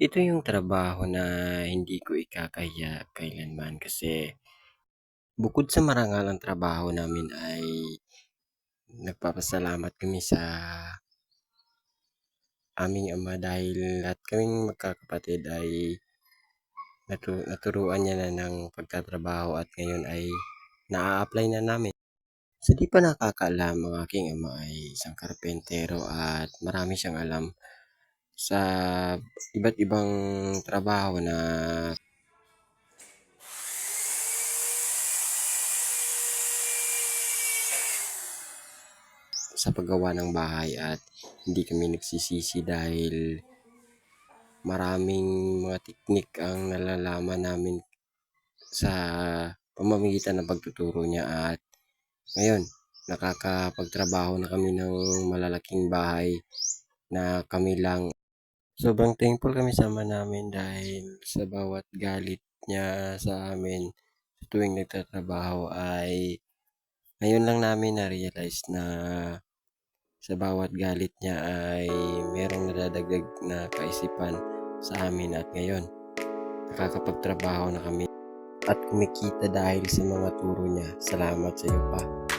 Ito yung trabaho na hindi ko ikakahiya kailanman kasi bukod sa marangal ang trabaho namin ay nagpapasalamat kami sa aming ama dahil lahat kaming magkakapatid ay natu naturuan niya na ng pagtatrabaho at ngayon ay naa-apply na namin. Sa di pa nakakaalam, ang aking ama ay isang karpentero at marami siyang alam sa iba't ibang trabaho na sa paggawa ng bahay at hindi kami nagsisisi dahil maraming mga teknik ang nalalaman namin sa pamamagitan ng pagtuturo niya at ngayon nakakapagtrabaho na kami ng malalaking bahay na kami lang. Sobrang thankful kami sa ama namin dahil sa bawat galit niya sa amin tuwing nagtatrabaho ay ngayon lang namin na-realize na sa bawat galit niya ay merong nadadagdag na kaisipan sa amin at ngayon nakakapagtrabaho na kami at kumikita dahil sa mga turo niya. Salamat sa iyo pa.